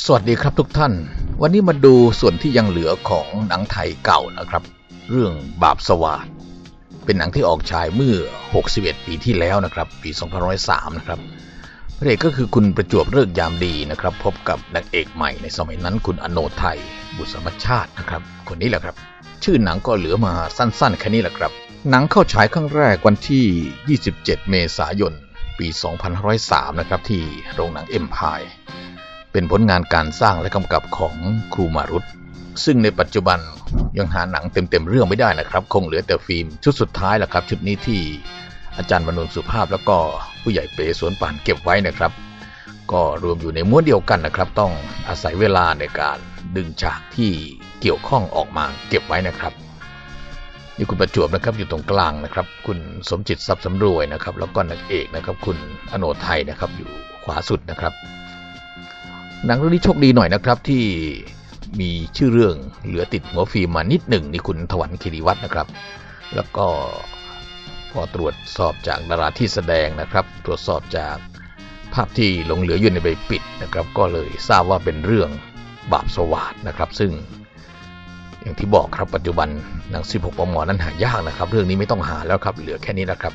สวัสดีครับทุกท่าน วันนี้มาดูส่วนที่ยังเหลือของหนังไทยเก่านะครับ เรื่องบาปสวาดเป็นหนังที่ออกฉายเมื่อ 61 ปีที่แล้วนะครับ ปี 2503 นะครับ พระเอกก็คือคุณประจวบเลิกยามดีนะครับ พบกับนางเอกใหม่ในสมัยนั้นคุณอโนไทย บุษมชาตินะครับ คนนี้แหละครับ ชื่อหนังก็เหลือมาสั้นๆ แค่นี้แหละครับ หนังเข้าฉายครั้งแรกวันที่ 27 เมษายน ปี 2503 นะครับที่โรงหนังเอ็มพาย เป็นผลงานการสร้างและกำกับของครูมารุตซึ่งในปัจจุบันยังหาหนังเต็มๆเรื่องไม่ได้นะครับ คงเหลือแต่ฟิล์มชุดสุดท้ายแหละครับ ชุดนี้ที่อาจารย์บรรณุนสุภาพแล้วก็ผู้ใหญ่เปสวนป่านเก็บไว้นะครับ ก็รวมอยู่ในม้วนเดียวกันนะครับ ต้องอาศัยเวลาในการดึงฉากที่เกี่ยวข้องออกมาเก็บไว้นะครับนี่คุณประจวบนะครับอยู่ตรงกลางนะครับ คุณสมจิตทรัพย์สำรวยนะครับ แล้วก็นางเอกนะครับ คุณอโนไทยนะครับอยู่ขวาสุดนะครับ หนังเรื่องนี้โชคดีหน่อยนะครับที่มีชื่อเรื่องเหลือติดหัวฟิล์มมานิดหนึ่งนี่คุณถวันคีรีวัฒน์นะครับ แล้วก็พอตรวจสอบจากดาราที่แสดงนะครับ ตรวจสอบจากภาพที่หลงเหลืออยู่ในใบปิดนะครับ ก็เลยทราบว่าเป็นเรื่องบาปสวาดนะครับ ซึ่ง อย่างที่บอกครับปัจจุบันหนัง 16ปมนั้นหายากนะครับ เรื่องนี้ไม่ต้องหาแล้วครับ เหลือแค่นี้นะครับ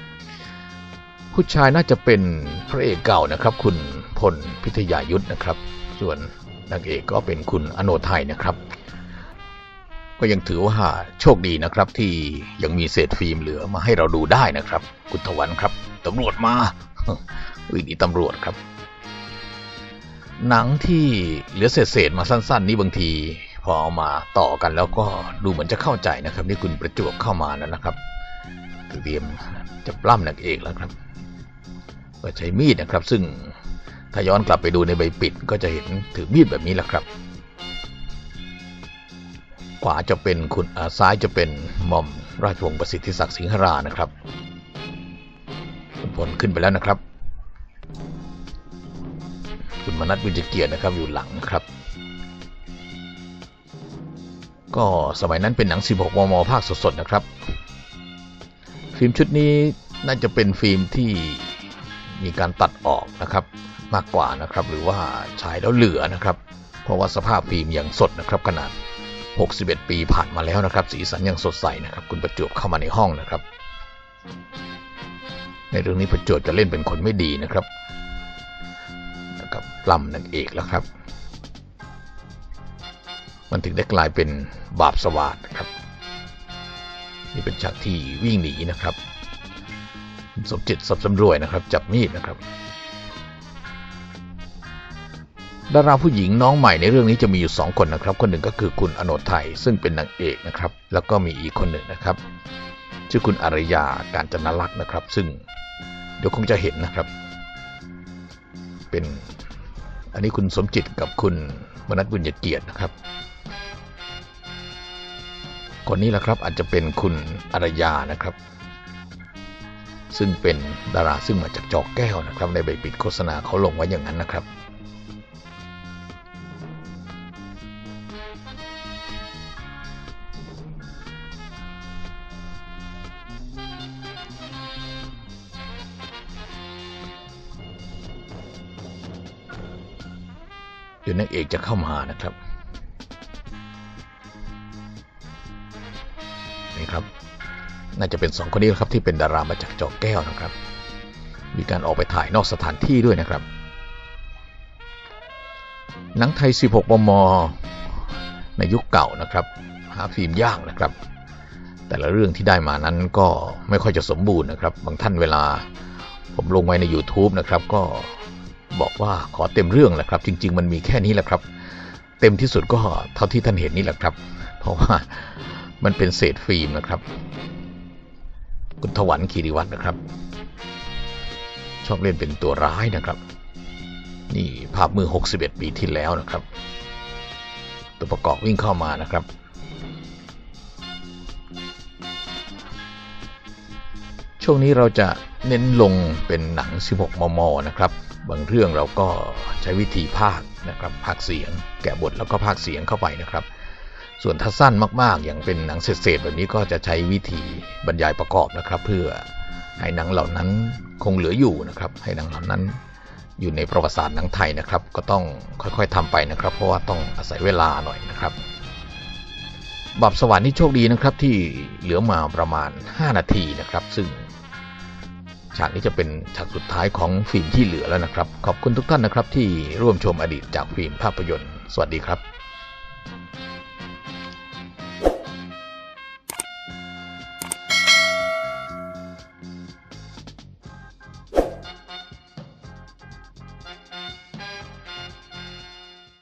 ผู้ชายน่าจะเป็นพระเอกเก่านะครับ คุณพลพิทยายุทธนะครับ ส่วนนางเอกก็เป็นคุณอโนไทยนะครับ ก็ยังถือว่าโชคดีนะครับที่ยังมีเศษฟิล์มเหลือมาให้เราดูได้นะครับ คุณทวันครับตำรวจมาวิ่งหนีตำรวจครับ หนังที่เหลือเศษๆมาสั้น ๆ นี่บางทีพอเอามาต่อกันแล้วก็ดูเหมือนจะเข้าใจนะครับนี่คุณประจวบเข้ามาแล้วนะครับเตรียมจะปล้ำนางเอกแล้วครับ ก็ใช้มีดนะครับ ซึ่ง ถ้าย้อนกลับไปดูในใบปิดก็จะเห็นถือมีดแบบนี้แหละครับ ขวาจะเป็นคุณซ้ายจะเป็นหม่อมราชวงศ์ประสิทธิศักดิ์สิงหรานะครับคุณพลขึ้นไปแล้วนะครับ คุณมนัทวิจเกียรตินะครับอยู่หลังครับ ก็สมัยนั้นเป็นหนัง 16 มม ภาคสดๆนะครับ ฟิล์มชุดนี้น่าจะเป็นฟิล์มที่ มีการตัดออกนะครับมากกว่านะครับ หรือว่าฉายแล้วเหลือนะครับ เพราะว่าสภาพฟิล์มยังสดนะครับ ขนาด 61 ปีผ่านมาแล้วนะครับ สีสันยังสดใสนะครับ คุณประจวบเข้ามาในห้องนะครับ ในเรื่องนี้ประจวบจะเล่นเป็นคนไม่ดีนะครับนะครับปล้ำนางเอกแล้วครับ มันถึงได้กลายเป็นบาปสวาดนะครับ นี่เป็นฉากที่วิ่งหนีนะครับ สมจิตสับสำรวยนะครับ จับมีดนะครับ ดาราผู้หญิงน้องใหม่ในเรื่องนี้จะมีอยู่สองคนนะครับ คนหนึ่งก็คือคุณอโนไทยซึ่งเป็นนางเอกนะครับ แล้วก็มีอีกคนหนึ่งนะครับ ชื่อคุณอารยาการจนลักษณ์นะครับ ซึ่งเดี๋ยวคงจะเห็นนะครับ เป็นอันนี้คุณสมจิตกับคุณมนัทบุญเกียรตินะครับคนนี้แหละครับอาจจะเป็นคุณอารยานะครับ ซึ่งเป็นดาราซึ่งมาจากจอกแก้วนะครับ ในใบปิดโฆษณาเขาลงไว้อย่างนั้นนะครับ เดี๋ยวนางเอกจะเข้ามานะครับนี่ครับ น่าจะเป็นสองคนนี้ครับที่เป็นดารามาจากจอแก้วนะครับ มีการออกไปถ่ายนอกสถานที่ด้วยนะครับ หนังไทย 16 มม ในยุคเก่านะครับ หาฟิล์มยากนะครับ แต่ละเรื่องที่ได้มานั้นก็ไม่ค่อยจะสมบูรณ์นะครับ บางท่านเวลาผมลงไว้ใน YouTube นะครับ ก็บอกว่าขอเต็มเรื่องแหละครับ จริง ๆ มันมีแค่นี้แหละครับ เต็มที่สุดก็เท่าที่ท่านเห็นนี่แหละครับ เพราะว่ามันเป็นเศษฟิล์มนะครับ คุณถวันคีรีวัฒน์นะครับ ชอบเล่นเป็นตัวร้ายนะครับ นี่ภาพมือ 61 ปีที่แล้วนะครับ ตัวประกอบวิ่งเข้ามานะครับ ช่วงนี้เราจะเน้นลงเป็นหนัง 16 มม นะครับ บางเรื่องเราก็ใช้วิธีภาคนะครับ ภาคเสียง แกะบทแล้วก็ภาคเสียงเข้าไปนะครับ ส่วนถ้าสั้นมากๆ อย่างเป็นหนังเศษๆแบบนี้ก็จะใช้วิธีบรรยายประกอบนะครับ เพื่อให้หนังเหล่านั้นคงเหลืออยู่นะครับ ให้หนังเหล่านั้นอยู่ในประวัติศาสตร์หนังไทยนะครับ ก็ต้องค่อยๆทำไปนะครับ เพราะว่าต้องอาศัยเวลาหน่อยนะครับบับสวรรค์นี่โชคดีนะครับที่เหลือมาประมาณ 5 นาทีนะครับ ซึ่งฉากนี้จะเป็นฉากสุดท้ายของฟิล์มที่เหลือแล้วนะครับ ขอบคุณทุกท่านนะครับที่ร่วมชมอดีตจากฟิล์มภาพยนตร์ สวัสดีครับ